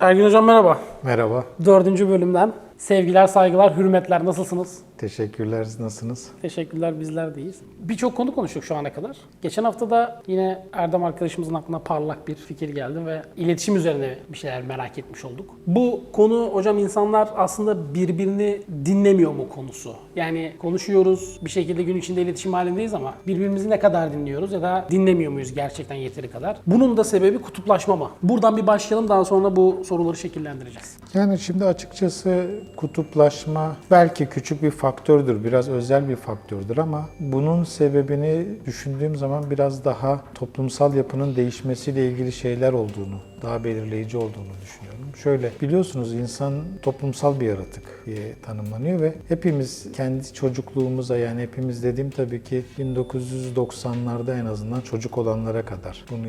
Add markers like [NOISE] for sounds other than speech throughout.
Ergün Hocam merhaba. Merhaba, Dördüncü bölümden sevgiler, saygılar, hürmetler. Nasılsınız? Teşekkürler. Siz Nasılsınız? Teşekkürler, bizler deyiz. Birçok konu konuştuk şu ana kadar. Geçen hafta da yine Erdem arkadaşımızın aklına parlak bir fikir geldi ve iletişim üzerine bir şeyler merak etmiş olduk. Bu konu hocam insanlar aslında birbirini dinlemiyor mu konusu? Yani konuşuyoruz, bir şekilde gün içinde iletişim halindeyiz ama birbirimizi ne kadar dinliyoruz ya da dinlemiyor muyuz gerçekten yeteri kadar? Bunun da sebebi kutuplaşma mı? Buradan bir başlayalım daha sonra bu soruları şekillendireceğiz. Yani şimdi açıkçası kutuplaşma belki küçük bir faktördür, biraz özel bir faktördür ama bunun sebebini düşündüğüm zaman biraz daha toplumsal yapının değişmesiyle ilgili şeyler olduğunu, daha belirleyici olduğunu düşünüyorum. Şöyle biliyorsunuz insan toplumsal bir yaratık diye tanımlanıyor ve hepimiz kendi çocukluğumuza yani hepimiz dediğim tabii ki 1990'larda en azından çocuk olanlara kadar bunu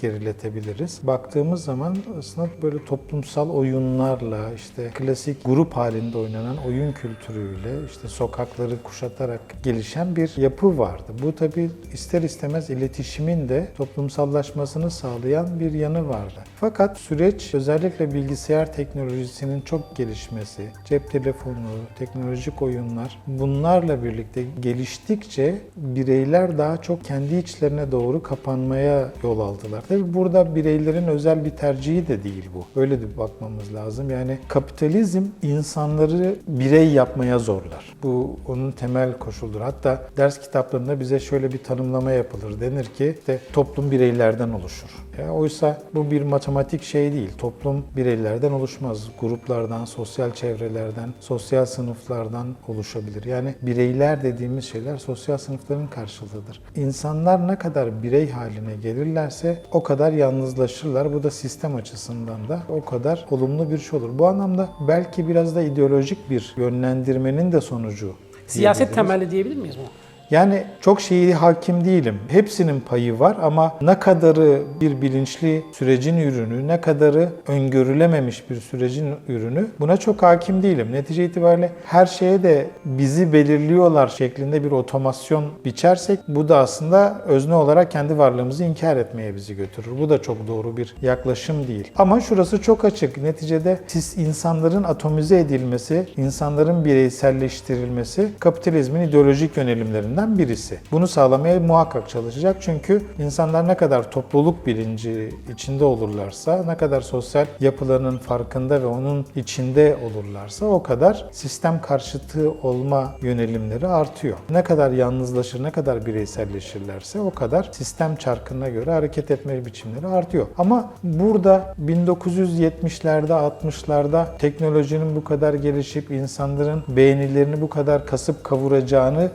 geriletebiliriz. Baktığımız zaman aslında böyle toplumsal oyunlarla işte klasik grup halinde oynanan oyun kültürüyle işte sokakları kuşatarak gelişen bir yapı vardı. Bu tabii ister istemez iletişimin de toplumsallaşmasını sağlayan bir yanı vardı. Fakat süreç özellikle bilgisayar teknolojisinin çok gelişmesi, cep telefonu, teknolojik oyunlar bunlarla birlikte geliştikçe bireyler daha çok kendi içlerine doğru kapanmaya yol aldılar. Tabii burada bireylerin özel bir tercihi de değil bu. Öyle de bakmamız lazım. Yani kapitalizm insanları birey yapmaya zorlar. Bu onun temel koşuldur. Hatta ders kitaplarında bize şöyle bir tanımlama yapılır. Denir ki işte toplum bireylerden oluşur. Ya oysa bu bir matematik şey değil. Toplum bireylerden oluşmaz. Gruplardan, sosyal çevrelerden, sosyal sınıflardan oluşabilir. Yani bireyler dediğimiz şeyler sosyal sınıfların karşılığıdır. İnsanlar ne kadar birey haline gelirlerse o kadar yalnızlaşırlar. Bu da sistem açısından da o kadar olumlu bir şey olur. Bu anlamda belki biraz da ideolojik bir yönlendirmenin de sonucu. Siyaset temelli diyebilir miyiz bu? Yani çok şeyi hakim değilim. Hepsinin payı var ama ne kadarı bir bilinçli sürecin ürünü, ne kadarı öngörülememiş bir sürecin ürünü buna çok hakim değilim. Netice itibariyle her şeye de bizi belirliyorlar şeklinde bir otomasyon biçersek bu da aslında özne olarak kendi varlığımızı inkar etmeye bizi götürür. Bu da çok doğru bir yaklaşım değil. Ama şurası çok açık. Neticede siz insanların atomize edilmesi, insanların bireyselleştirilmesi kapitalizmin ideolojik yönelimlerinden birisi. Bunu sağlamaya muhakkak çalışacak çünkü insanlar ne kadar topluluk bilinci içinde olurlarsa, ne kadar sosyal yapılarının farkında ve onun içinde olurlarsa o kadar sistem karşıtı olma yönelimleri artıyor. Ne kadar yalnızlaşır, ne kadar bireyselleşirlerse o kadar sistem çarkına göre hareket etme biçimleri artıyor. Ama burada 1970'lerde, 60'larda teknolojinin bu kadar gelişip insanların beğenilerini bu kadar kasıp kavuracağını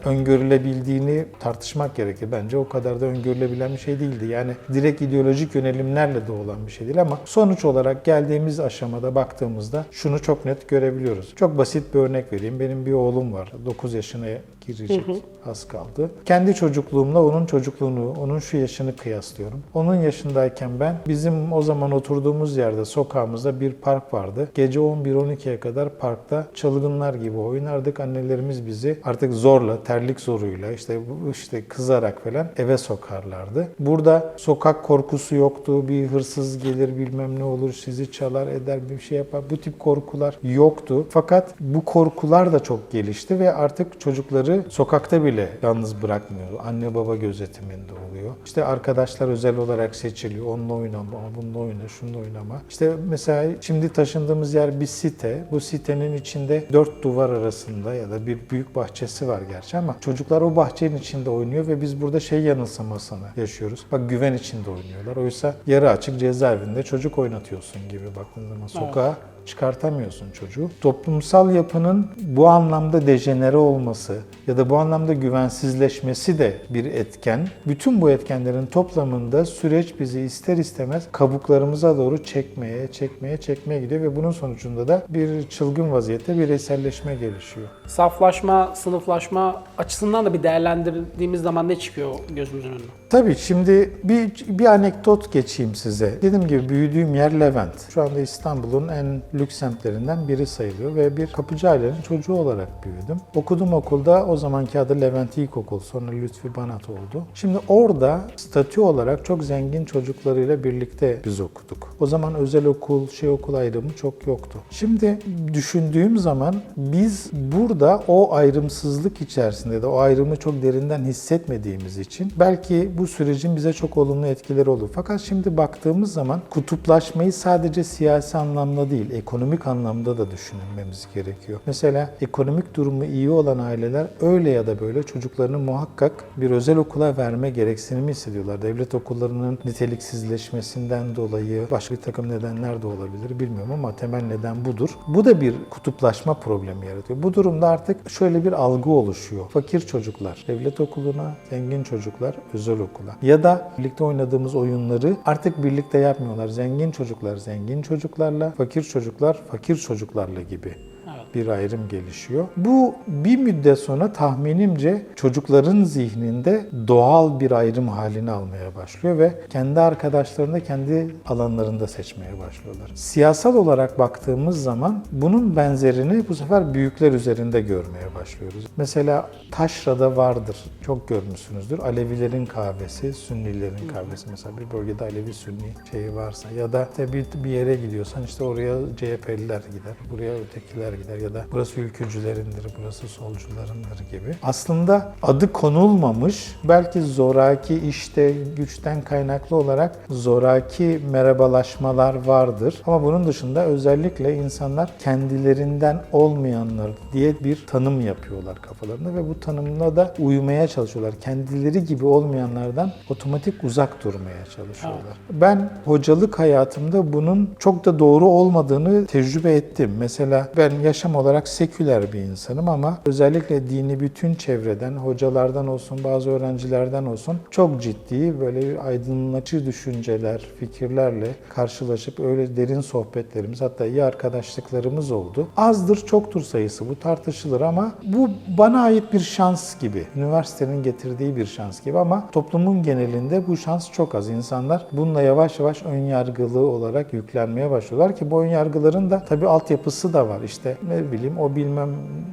öngörülebildiğini tartışmak gerekir. Bence o kadar da öngörülebilen bir şey değildi. Yani direkt ideolojik yönelimlerle de olan bir şey değil ama sonuç olarak geldiğimiz aşamada baktığımızda şunu çok net görebiliyoruz. Çok basit bir örnek vereyim. Benim bir oğlum var. 9 yaşına girecek az kaldı. Kendi çocukluğumla onun çocukluğunu, onun şu yaşını kıyaslıyorum. Onun yaşındayken ben bizim o zaman oturduğumuz yerde sokağımızda bir park vardı. Gece 11-12'ye kadar parkta çılgınlar gibi oynardık. Annelerimiz bizi artık zorla, terlik zoruyla işte bu- işte kızarak falan eve sokarlardı. Burada sokak korkusu yoktu. Bir hırsız gelir bilmem ne olur sizi çalar eder bir şey yapar. Bu tip korkular yoktu. Fakat bu korkular da çok gelişti ve artık çocukları sokakta bile yalnız bırakmıyor. Anne baba gözetiminde oluyor. İşte arkadaşlar özel olarak seçiliyor. Onunla oynama, bununla oyna, şununla oynama. İşte mesela şimdi taşındığımız yer bir site. Bu sitenin içinde dört duvar arasında ya da bir büyük bahçesi var gerçi ama çocuklar o bahçenin içinde oynuyor ve biz burada şey yanılsamasını yaşıyoruz. Bak güven içinde oynuyorlar. Oysa yarı açık cezaevinde çocuk oynatıyorsun gibi baktığın zaman sokağa çıkartamıyorsun çocuğu. Toplumsal yapının bu anlamda dejenere olması ya da bu anlamda güvensizleşmesi de bir etken. Bütün bu etkenlerin toplamında süreç bizi ister istemez kabuklarımıza doğru çekmeye, çekmeye, çekmeye gidiyor ve bunun sonucunda da bir çılgın vaziyette bireyselleşme gelişiyor. Saflaşma, sınıflaşma açısından da bir değerlendirdiğimiz zaman ne çıkıyor gözümüzün önüne? Tabii şimdi bir, bir anekdot geçeyim size. Dediğim gibi büyüdüğüm yer Levent. Şu anda İstanbul'un en lüks semtlerinden biri sayılıyor ve bir kapıcı ailenin çocuğu olarak büyüdüm. Okudum okulda o zamanki adı Levent İlkokul sonra Lütfi Banat oldu. Şimdi orada statü olarak çok zengin çocuklarıyla birlikte biz okuduk. O zaman özel okul, şey okul ayrımı çok yoktu. Şimdi düşündüğüm zaman biz burada o ayrımsızlık içerisinde de o ayrımı çok derinden hissetmediğimiz için belki bu sürecin bize çok olumlu etkileri olur. Fakat şimdi baktığımız zaman kutuplaşmayı sadece siyasi anlamda değil, ekonomik anlamda da düşünmemiz gerekiyor. Mesela ekonomik durumu iyi olan aileler öyle ya da böyle çocuklarını muhakkak bir özel okula verme gereksinimi hissediyorlar. Devlet okullarının niteliksizleşmesinden dolayı başka bir takım nedenler de olabilir bilmiyorum ama temel neden budur. Bu da bir kutuplaşma problemi yaratıyor. Bu durumda artık şöyle bir algı oluşuyor. Fakir çocuklar devlet okuluna, zengin çocuklar özel okula. Ya da birlikte oynadığımız oyunları artık birlikte yapmıyorlar. Zengin çocuklar zengin çocuklarla, fakir çocuklar fakir çocuklarla gibi. Bir ayrım gelişiyor. Bu bir müddet sonra tahminimce çocukların zihninde doğal bir ayrım halini almaya başlıyor ve kendi arkadaşlarını da kendi alanlarında seçmeye başlıyorlar. Siyasal olarak baktığımız zaman bunun benzerini bu sefer büyükler üzerinde görmeye başlıyoruz. Mesela Taşra'da vardır. Çok görmüşsünüzdür. Alevilerin kahvesi, Sünnilerin kahvesi. Mesela bir bölgede Alevi Sünni şeyi varsa ya da bir, bir yere gidiyorsan işte oraya CHP'liler gider, buraya ötekiler gider ya da burası ülkücülerindir, burası solcularındır gibi. Aslında adı konulmamış, belki zoraki işte güçten kaynaklı olarak zoraki merhabalaşmalar vardır. Ama bunun dışında özellikle insanlar kendilerinden olmayanlar diye bir tanım yapıyorlar kafalarında ve bu tanımla da uymaya çalışıyorlar. Kendileri gibi olmayanlardan otomatik uzak durmaya çalışıyorlar. Ben hocalık hayatımda bunun çok da doğru olmadığını tecrübe ettim. Mesela ben yaşam olarak seküler bir insanım ama özellikle dini bütün çevreden, hocalardan olsun, bazı öğrencilerden olsun çok ciddi böyle aydınlatıcı düşünceler, fikirlerle karşılaşıp öyle derin sohbetlerimiz hatta iyi arkadaşlıklarımız oldu. Azdır çoktur sayısı bu tartışılır ama bu bana ait bir şans gibi. Üniversitenin getirdiği bir şans gibi ama toplumun genelinde bu şans çok az. İnsanlar bununla yavaş yavaş ön yargılı olarak yüklenmeye başlıyorlar ki bu ön yargıların da tabii altyapısı da var. İşte ne bileyim o bilmem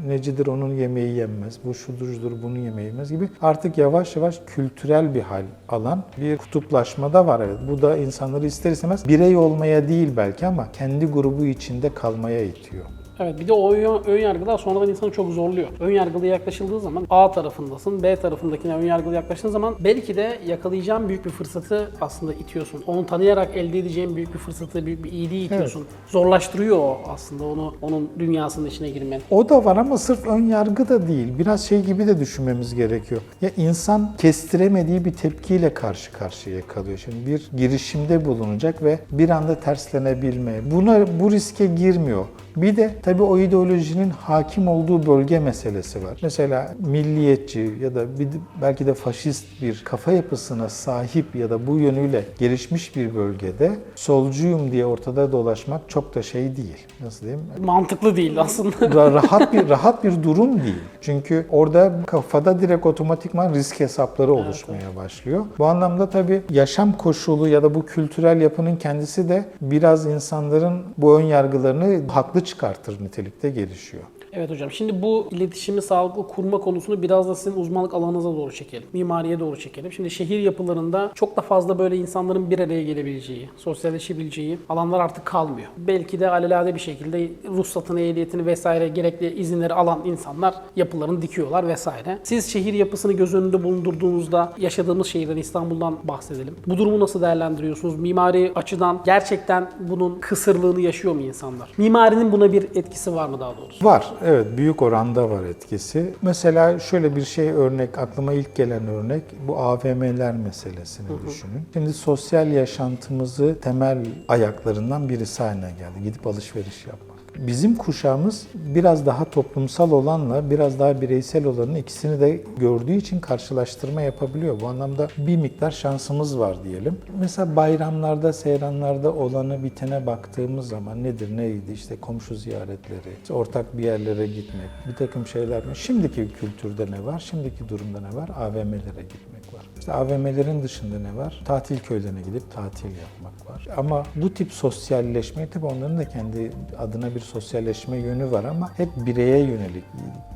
necidir onun yemeği yenmez, bu şudur şudur bunu yemeği yemez gibi artık yavaş yavaş kültürel bir hal alan bir kutuplaşma da var. Evet. Bu da insanları ister istemez birey olmaya değil belki ama kendi grubu içinde kalmaya itiyor. Evet bir de o ön, yargılar sonradan insanı çok zorluyor. Ön yargılı yaklaşıldığı zaman A tarafındasın, B tarafındakine ön yargılı yaklaştığın zaman belki de yakalayacağın büyük bir fırsatı aslında itiyorsun. Onu tanıyarak elde edeceğin büyük bir fırsatı, büyük bir iyiliği itiyorsun. Zorlaştırıyor o aslında onu onun dünyasının içine girmeni. O da var ama sırf ön yargı da değil. Biraz şey gibi de düşünmemiz gerekiyor. Ya insan kestiremediği bir tepkiyle karşı karşıya kalıyor. Şimdi bir girişimde bulunacak ve bir anda terslenebilme. Buna bu riske girmiyor. Bir de tabii o ideolojinin hakim olduğu bölge meselesi var. Mesela milliyetçi ya da bir, belki de faşist bir kafa yapısına sahip ya da bu yönüyle gelişmiş bir bölgede solcuyum diye ortada dolaşmak çok da şey değil. Nasıl diyeyim? Mantıklı değil aslında. Ra- rahat bir rahat bir durum değil. Çünkü orada kafada direkt otomatikman risk hesapları oluşmaya başlıyor. Bu anlamda tabii yaşam koşulu ya da bu kültürel yapının kendisi de biraz insanların bu ön yargılarını haklı çıkartır nitelikte gelişiyor. Evet hocam. Şimdi bu iletişimi sağlıklı kurma konusunu biraz da sizin uzmanlık alanınıza doğru çekelim. Mimariye doğru çekelim. Şimdi şehir yapılarında çok da fazla böyle insanların bir araya gelebileceği, sosyalleşebileceği alanlar artık kalmıyor. Belki de alelade bir şekilde ruhsatını, ehliyetini vesaire gerekli izinleri alan insanlar yapılarını dikiyorlar vesaire. Siz şehir yapısını göz önünde bulundurduğunuzda yaşadığımız şehirden İstanbul'dan bahsedelim. Bu durumu nasıl değerlendiriyorsunuz? Mimari açıdan gerçekten bunun kısırlığını yaşıyor mu insanlar? Mimarinin buna bir etkisi var mı daha doğrusu? Var, evet büyük oranda var etkisi. Mesela şöyle bir şey örnek, aklıma ilk gelen örnek bu AVM'ler meselesini düşünün. Şimdi sosyal yaşantımızı temel ayaklarından birisi haline geldi. Gidip alışveriş yapmak. Bizim kuşağımız biraz daha toplumsal olanla biraz daha bireysel olanın ikisini de gördüğü için karşılaştırma yapabiliyor. Bu anlamda bir miktar şansımız var diyelim. Mesela bayramlarda, seyranlarda olanı bitene baktığımız zaman nedir neydi işte komşu ziyaretleri, ortak bir yerlere gitmek, bir takım şeyler. Şimdiki kültürde ne var, şimdiki durumda ne var? AVM'lere gitmek. var. İşte AVM'lerin dışında ne var? Tatil köylerine gidip tatil yapmak var. Ama bu tip sosyalleşme, tabii onların da kendi adına bir sosyalleşme yönü var ama hep bireye yönelik.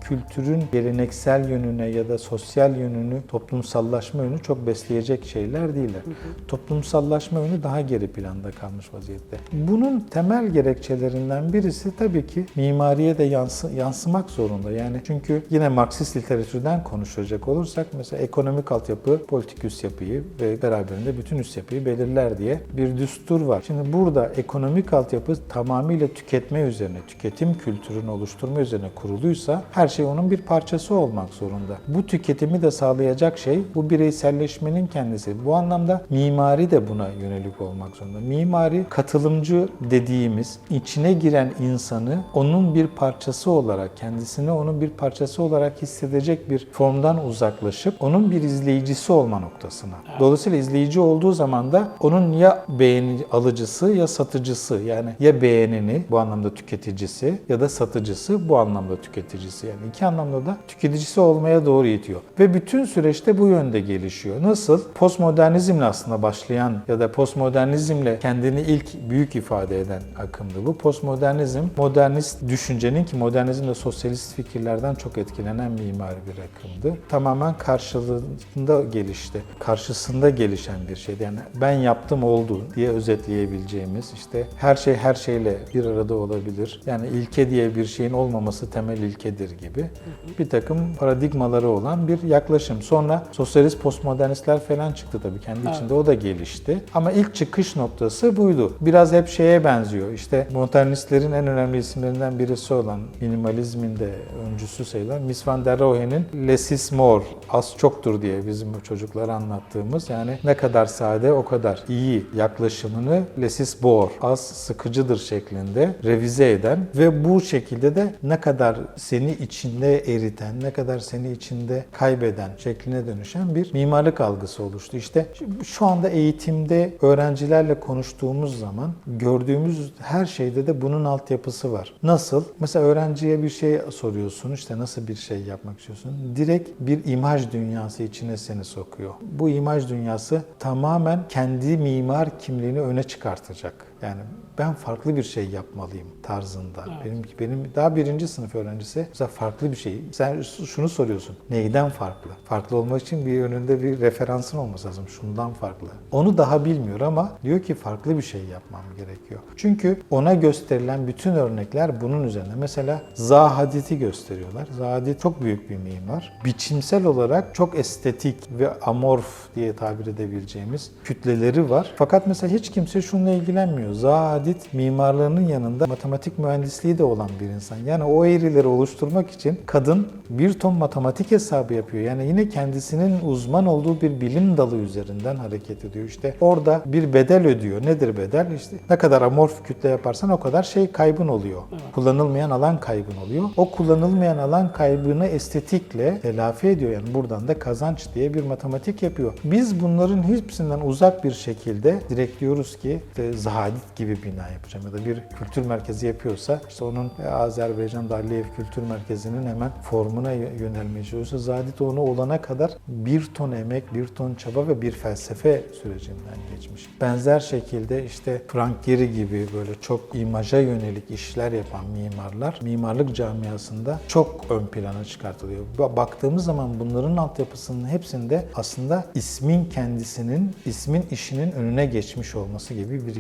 Kültürün geleneksel yönüne ya da sosyal yönünü, toplumsallaşma yönü çok besleyecek şeyler değiller. Toplumsallaşma yönü daha geri planda kalmış vaziyette. Bunun temel gerekçelerinden birisi tabii ki mimariye de yansı, yansımak zorunda. Yani çünkü yine Marksist literatürden konuşacak olursak mesela ekonomik altyapı politik üst yapıyı ve beraberinde bütün üst yapıyı belirler diye bir düstur var. Şimdi burada ekonomik altyapı tamamıyla tüketme üzerine, tüketim kültürünü oluşturma üzerine kuruluysa her şey onun bir parçası olmak zorunda. Bu tüketimi de sağlayacak şey bu bireyselleşmenin kendisi. Bu anlamda mimari de buna yönelik olmak zorunda. Mimari katılımcı dediğimiz içine giren insanı onun bir parçası olarak, kendisini onun bir parçası olarak hissedecek bir formdan uzaklaşıp onun bir izleyicisi olma noktasına. Dolayısıyla izleyici olduğu zaman da onun ya beğeni alıcısı ya satıcısı yani ya beğenini bu anlamda tüketicisi ya da satıcısı bu anlamda tüketicisi. Yani iki anlamda da tüketicisi olmaya doğru itiyor. Ve bütün süreçte bu yönde gelişiyor. Nasıl? Postmodernizmle aslında başlayan ya da postmodernizmle kendini ilk büyük ifade eden akımdı bu. Postmodernizm, modernist düşüncenin ki modernizm de sosyalist fikirlerden çok etkilenen mimari bir akımdı. Tamamen karşılığında gelişti. Karşısında gelişen bir şeydi. Yani ben yaptım oldu diye özetleyebileceğimiz işte her şey her şeyle bir arada olabilir. Yani ilke diye bir şeyin olmaması temel ilkedir gibi bir takım paradigmaları olan bir yaklaşım. Sonra sosyalist postmodernistler falan çıktı tabii. Kendi içinde o da gelişti. Ama ilk çıkış noktası buydu. Biraz hep şeye benziyor. İşte modernistlerin en önemli isimlerinden birisi olan minimalizmin de öncüsü sayılan Miss van der Rohe'nin Less is more, az çoktur diye bizim bu çocuklara anlattığımız yani ne kadar sade o kadar iyi yaklaşımını Less is bore, az sıkıcıdır şeklinde revize eden ve bu şekilde de ne kadar seni içinde eriten, ne kadar seni içinde kaybeden şekline dönüşen bir mimarlık algısı oluştu. İşte şu anda eğitimde öğrencilerle konuştuğumuz zaman gördüğümüz her şeyde de bunun altyapısı var. Nasıl? Mesela öğrenciye bir şey soruyorsun, işte nasıl bir şey yapmak istiyorsun? Direkt bir imaj dünyası içine seni sokuyor. Bu imaj dünyası tamamen kendi mimar kimliğini öne çıkartacak. Yani ben farklı bir şey yapmalıyım tarzında. Benim benim daha birinci sınıf öğrencisi mesela farklı bir şey. Sen şunu soruyorsun. Neyden farklı? Farklı olmak için bir önünde bir referansın olması lazım. Şundan farklı. Onu daha bilmiyor ama diyor ki farklı bir şey yapmam gerekiyor. Çünkü ona gösterilen bütün örnekler bunun üzerine. Mesela Zaha Hadid'i gösteriyorlar. Zaha Hadid çok büyük bir mimar. Biçimsel olarak çok estetik ve amorf diye tabir edebileceğimiz kütleleri var. Fakat mesela hiç kimse şununla ilgilenmiyor. Zaha Hadid mimarlığının yanında matematik mühendisliği de olan bir insan. Yani o eğrileri oluşturmak için kadın bir ton matematik hesabı yapıyor. Yani yine kendisinin uzman olduğu bir bilim dalı üzerinden hareket ediyor. İşte orada bir bedel ödüyor. Nedir bedel? İşte ne kadar amorf kütle yaparsan o kadar şey kaybın oluyor. Kullanılmayan alan kaybın oluyor. O kullanılmayan alan kaybını estetikle telafi ediyor. Yani buradan da kazanç diye bir matematik yapıyor. Biz bunların hepsinden uzak bir şekilde direkt diyoruz ki işte Gibi bina yapacağım ya da bir kültür merkezi yapıyorsa işte onun e, Azerbaycan Darliyev Kültür Merkezi'nin hemen formuna yönelmeye çalışıyorsa Zahadit onu olana kadar bir ton emek, bir ton çaba ve bir felsefe sürecinden geçmiş. Benzer şekilde işte Frank Gehry gibi böyle çok imaja yönelik işler yapan mimarlar mimarlık camiasında çok ön plana çıkartılıyor. Ba- Baktığımız zaman bunların altyapısının hepsinde aslında ismin kendisinin, ismin işinin önüne geçmiş olması gibi bir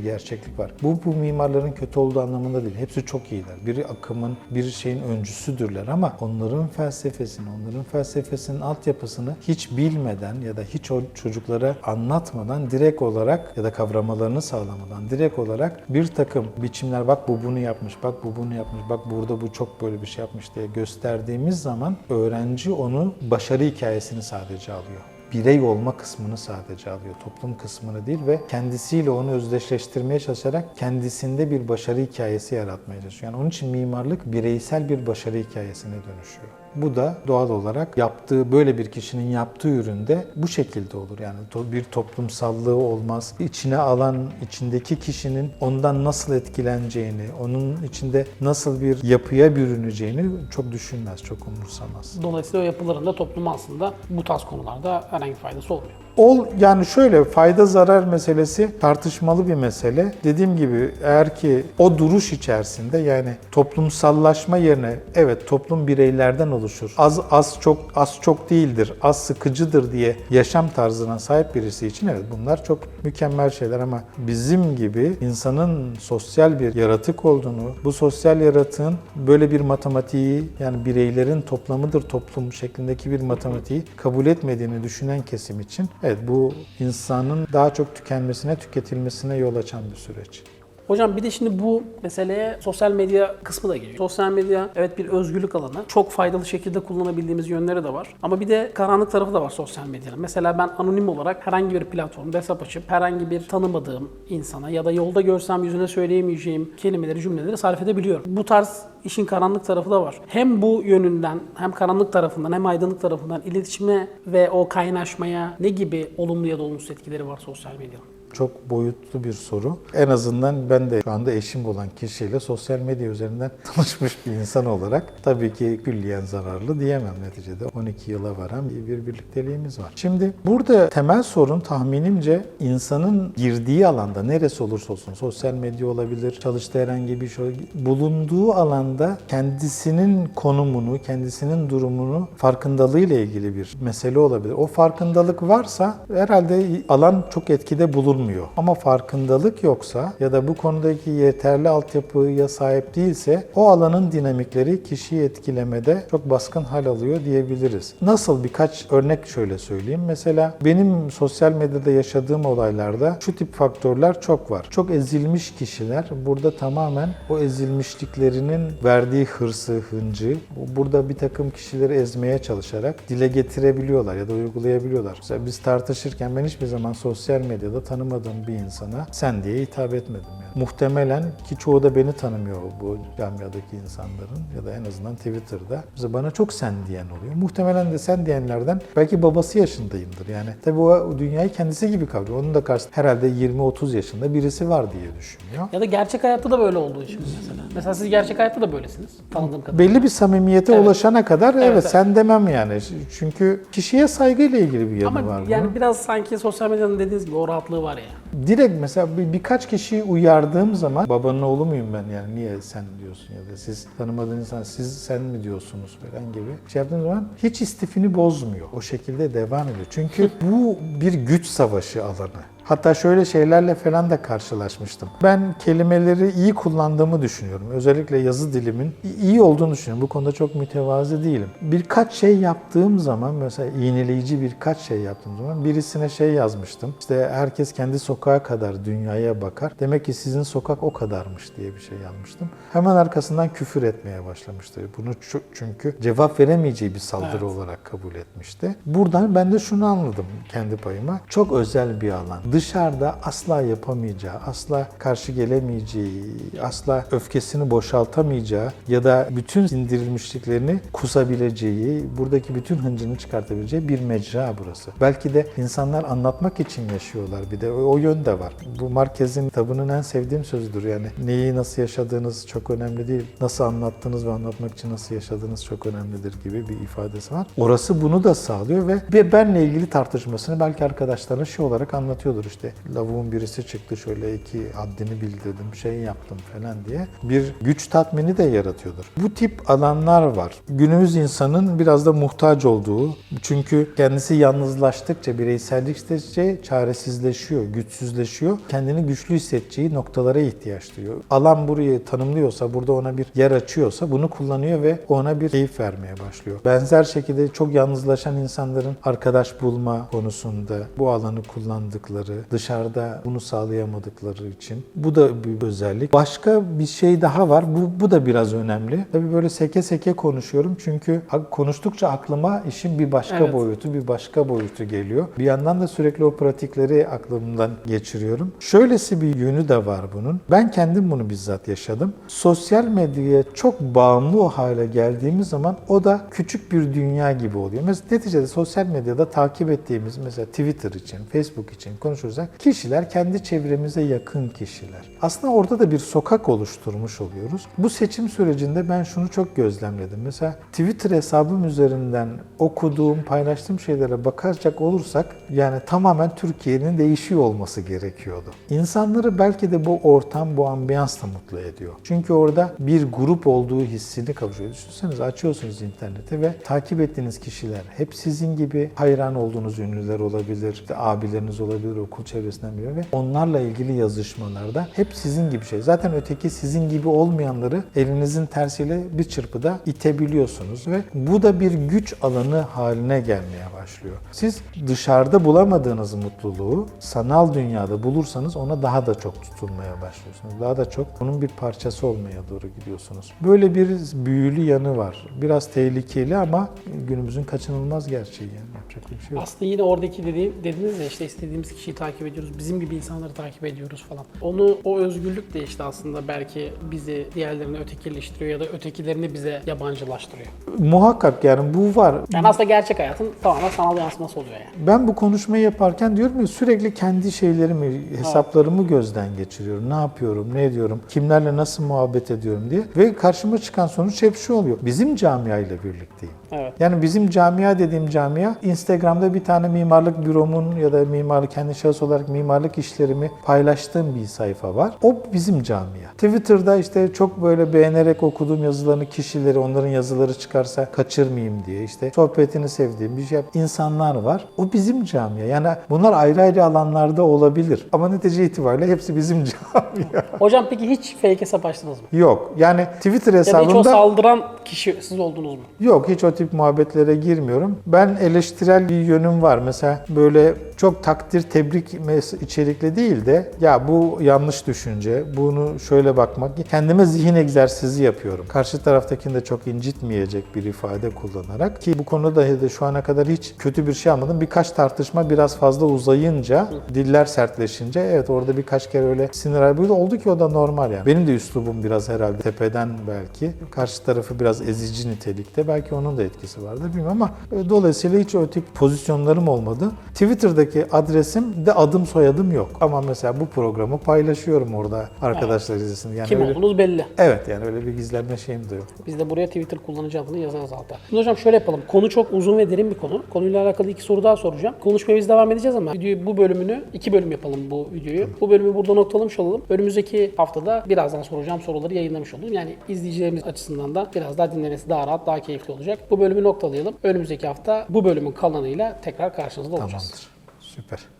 gerçeklik var. Bu bu mimarların kötü olduğu anlamında değil. Hepsi çok iyiler. Biri akımın, bir şeyin öncüsüdürler ama onların felsefesini, onların felsefesinin altyapısını hiç bilmeden ya da hiç o çocuklara anlatmadan direkt olarak ya da kavramalarını sağlamadan direkt olarak bir takım biçimler bak bu bunu yapmış, bak bu bunu yapmış, bak burada bu çok böyle bir şey yapmış diye gösterdiğimiz zaman öğrenci onu başarı hikayesini sadece alıyor birey olma kısmını sadece alıyor. Toplum kısmını değil ve kendisiyle onu özdeşleştirmeye çalışarak kendisinde bir başarı hikayesi yaratmaya çalışıyor. Yani onun için mimarlık bireysel bir başarı hikayesine dönüşüyor. Bu da doğal olarak yaptığı böyle bir kişinin yaptığı üründe bu şekilde olur. Yani bir toplumsallığı olmaz. İçine alan içindeki kişinin ondan nasıl etkileneceğini, onun içinde nasıl bir yapıya bürüneceğini çok düşünmez, çok umursamaz. Dolayısıyla o yapıların da topluma aslında bu tarz konularda herhangi faydası olmuyor. Ol yani şöyle fayda zarar meselesi tartışmalı bir mesele. Dediğim gibi eğer ki o duruş içerisinde yani toplumsallaşma yerine evet toplum bireylerden oluşur. Az az çok az çok değildir. Az sıkıcıdır diye yaşam tarzına sahip birisi için evet bunlar çok mükemmel şeyler ama bizim gibi insanın sosyal bir yaratık olduğunu, bu sosyal yaratığın böyle bir matematiği yani bireylerin toplamıdır toplum şeklindeki bir matematiği kabul etmediğini düşünen kesim için bu insanın daha çok tükenmesine, tüketilmesine yol açan bir süreç. Hocam bir de şimdi bu meseleye sosyal medya kısmı da geliyor. Sosyal medya evet bir özgürlük alanı. Çok faydalı şekilde kullanabildiğimiz yönleri de var. Ama bir de karanlık tarafı da var sosyal medyanın. Mesela ben anonim olarak herhangi bir platformda hesap açıp herhangi bir tanımadığım insana ya da yolda görsem yüzüne söyleyemeyeceğim kelimeleri, cümleleri sarf edebiliyorum. Bu tarz işin karanlık tarafı da var. Hem bu yönünden hem karanlık tarafından hem aydınlık tarafından iletişime ve o kaynaşmaya ne gibi olumlu ya da olumsuz etkileri var sosyal medyanın? Çok boyutlu bir soru. En azından ben de şu anda eşim olan kişiyle sosyal medya üzerinden [LAUGHS] tanışmış bir insan olarak tabii ki külliyen zararlı diyemem neticede. 12 yıla varan bir birlikteliğimiz var. Şimdi burada temel sorun tahminimce insanın girdiği alanda neresi olursa olsun sosyal medya olabilir, çalıştığı herhangi bir şey bulunduğu alanda kendisinin konumunu, kendisinin durumunu farkındalığıyla ilgili bir mesele olabilir. O farkındalık varsa herhalde alan çok etkide bulunmuyor. Ama farkındalık yoksa ya da bu konudaki yeterli altyapıya sahip değilse o alanın dinamikleri kişiyi etkilemede çok baskın hal alıyor diyebiliriz. Nasıl birkaç örnek şöyle söyleyeyim. Mesela benim sosyal medyada yaşadığım olaylarda şu tip faktörler çok var. Çok ezilmiş kişiler burada tamamen o ezilmişliklerinin verdiği hırsı, hıncı burada bir takım kişileri ezmeye çalışarak dile getirebiliyorlar ya da uygulayabiliyorlar. Mesela biz tartışırken ben hiçbir zaman sosyal medyada tanımadığım bir insana sen diye hitap etmedim. Yani. Muhtemelen ki çoğu da beni tanımıyor bu camiadaki insanların ya da en azından Twitter'da. Mesela bana çok sen diyen oluyor. Muhtemelen de sen diyenlerden belki babası yaşındayımdır. Yani tabii o dünyayı kendisi gibi kavrıyor. Onun da karşısında herhalde 20-30 yaşında birisi var diye düşünüyor. Ya da gerçek hayatta da böyle olduğu için mesela. Mesela siz gerçek hayatta da böylesiniz. Tanıdığım kadarıyla. Belli bir samimiyete Evet. ulaşana kadar evet, evet. sen demem yani. Çünkü kişiye saygıyla ilgili bir yanı Ama var. bunun. yani biraz sanki sosyal medyanın dediğiniz gibi o rahatlığı var ya. Direkt mesela bir, birkaç kişiyi uyardığım zaman babanın oğlu muyum ben yani niye sen diyorsun ya da siz tanımadığın insan siz sen mi diyorsunuz falan gibi şey yaptığım zaman hiç istifini bozmuyor. O şekilde devam ediyor. Çünkü [LAUGHS] bu bir güç savaşı alanı. Hatta şöyle şeylerle falan da karşılaşmıştım. Ben kelimeleri iyi kullandığımı düşünüyorum. Özellikle yazı dilimin iyi olduğunu düşünüyorum. Bu konuda çok mütevazi değilim. Birkaç şey yaptığım zaman mesela iğneleyici birkaç şey yaptığım zaman birisine şey yazmıştım. İşte herkes kendi sokağa kadar dünyaya bakar. Demek ki sizin sokak o kadarmış diye bir şey yazmıştım. Hemen arkasından küfür etmeye başlamıştı. Bunu çü- çünkü cevap veremeyeceği bir saldırı Evet. olarak kabul etmişti. Buradan ben de şunu anladım kendi payıma. Çok özel bir alan. Dışarıda asla yapamayacağı, asla karşı gelemeyeceği, asla öfkesini boşaltamayacağı ya da bütün sindirilmişliklerini kusabileceği, buradaki bütün hıncını çıkartabileceği bir mecra burası. Belki de insanlar anlatmak için yaşıyorlar bir de o, yön de var. Bu Marquez'in kitabının en sevdiğim sözüdür yani. Neyi nasıl yaşadığınız çok önemli değil. Nasıl anlattığınız ve anlatmak için nasıl yaşadığınız çok önemlidir gibi bir ifadesi var. Orası bunu da sağlıyor ve benle ilgili tartışmasını belki arkadaşlarına şey olarak anlatıyordur işte. Lavuğun birisi çıktı şöyle iki haddini bildirdim, şey yaptım falan diye. Bir güç tatmini de yaratıyordur. Bu tip alanlar var. Günümüz insanın biraz da muhtaç olduğu, çünkü kendisi yalnızlaştıkça, bireyselleştikçe çaresizleşiyor, güçsüzleşiyor. Kendini güçlü hissedeceği noktalara ihtiyaç duyuyor. Alan burayı tanımlıyorsa, burada ona bir yer açıyorsa bunu kullanıyor ve ona bir keyif vermeye başlıyor. Benzer şekilde çok yalnızlaşan insanların arkadaş bulma konusunda bu alanı kullandıkları olmadıkları, dışarıda bunu sağlayamadıkları için. Bu da bir özellik. Başka bir şey daha var. Bu, bu da biraz önemli. Tabii böyle seke seke konuşuyorum çünkü konuştukça aklıma işin bir başka Evet. boyutu, bir başka boyutu geliyor. Bir yandan da sürekli o pratikleri aklımdan geçiriyorum. Şöylesi bir yönü de var bunun. Ben kendim bunu bizzat yaşadım. Sosyal medyaya çok bağımlı o hale geldiğimiz zaman o da küçük bir dünya gibi oluyor. Mesela neticede sosyal medyada takip ettiğimiz mesela Twitter için, Facebook için konuşursak kişiler kendi çevremize yakın kişiler. Aslında orada da bir sokak oluşturmuş oluyoruz. Bu seçim sürecinde ben şunu çok gözlemledim. Mesela Twitter hesabım üzerinden okuduğum, paylaştığım şeylere bakacak olursak yani tamamen Türkiye'nin değişiyor olması gerekiyordu. İnsanları belki de bu ortam, bu ambiyans da mutlu ediyor. Çünkü orada bir grup olduğu hissini kavuşuyor. Düşünsenize açıyorsunuz interneti ve takip ettiğiniz kişiler hep sizin gibi hayran olduğunuz ünlüler olabilir, işte abileriniz olabilir, okul çevresinden biri ve onlarla ilgili yazışmalarda hep sizin gibi şey. Zaten öteki sizin gibi olmayanları elinizin tersiyle bir çırpıda itebiliyorsunuz ve bu da bir güç alanı haline gelmeye başlıyor. Siz dışarıda bulamadığınız mutluluğu sanal dünyada bulursanız ona daha da çok tutulmaya başlıyorsunuz. Daha da çok onun bir parçası olmaya doğru gidiyorsunuz. Böyle bir büyülü yanı var. Biraz tehlikeli ama günümüzün kaçınılmaz gerçeği yani yapacak bir şey yok. Aslında yine oradaki dediğim, dediniz ya işte istediğimiz kişiyi takip ediyoruz. Bizim gibi insanları takip ediyoruz falan. Onu o özgürlük de işte aslında belki bizi diğerlerine ötekileştiriyor ya da ötekilerini bize yabancılaştırıyor. Muhakkak yani bu var. Yani aslında gerçek hayatın tamamen sanal yansıması oluyor yani. Ben bu konuşmayı yaparken diyorum ya sürekli kendi şeylerimi, hesaplarımı gözden geçiriyorum. Ne yapıyorum, ne ediyorum, kimlerle nasıl muhabbet ediyorum diye. Ve karşıma çıkan sonuç hep şu oluyor. Bizim camia ile birlikteyim. Evet. Yani bizim camia dediğim camia Instagram'da bir tane mimarlık büromun ya da mimarlık kendi şahıs olarak mimarlık işlerimi paylaştığım bir sayfa var. O bizim camia. Twitter'da işte çok böyle beğenerek okuduğum yazılarını kişileri onların yazıları çıkarsa kaçırmayayım diye işte sohbetini sevdiğim bir şey insanlar var. O bizim camia. Yani bunlar ayrı ayrı alanlarda olabilir. Ama netice itibariyle hepsi bizim [LAUGHS] camia. Hocam peki hiç fake hesap açtınız mı? Yok. Yani Twitter Ya da hiç o saldıran kişi siz oldunuz mu? Yok hiç o tip muhabbetlere girmiyorum. Ben eleştirel bir yönüm var. Mesela böyle çok takdir tebrik mes- içerikli değil de ya bu yanlış düşünce, bunu şöyle bakmak. Kendime zihin egzersizi yapıyorum. Karşı taraftakini de çok incitmeyecek bir ifade kullanarak ki bu konuda da şu ana kadar hiç kötü bir şey almadım. Birkaç tartışma biraz fazla uzayınca, diller sertleşince evet orada birkaç kere öyle sinir harbi oldu ki o da normal yani. Benim de üslubum biraz herhalde tepeden belki. Karşı tarafı biraz ezici nitelikte. Belki onun da etkisi vardır bilmiyorum ama e, dolayısıyla hiç tip pozisyonlarım olmadı. Twitter'daki adresim de adım soyadım yok. Ama mesela bu programı paylaşıyorum orada arkadaşlar izlesin. Yani Kim öyle, olduğunuz belli. Evet yani öyle bir gizlenme şeyim de yok. Biz de buraya Twitter kullanıcı adını yazarız alta. Şimdi hocam şöyle yapalım. Konu çok uzun ve derin bir konu. Konuyla alakalı iki soru daha soracağım. Konuşmaya biz devam edeceğiz ama videoyu, bu bölümünü, iki bölüm yapalım bu videoyu. Bu bölümü burada noktalamış olalım. Önümüzdeki haftada birazdan soracağım soruları yayınlamış olalım. Yani izleyicilerimiz açısından da biraz daha dinlemesi daha rahat, daha keyifli olacak. Bu bölümü noktalayalım. Önümüzdeki hafta bu bölümün kalanıyla tekrar karşınızda olacağız. Tamamdır. Süper.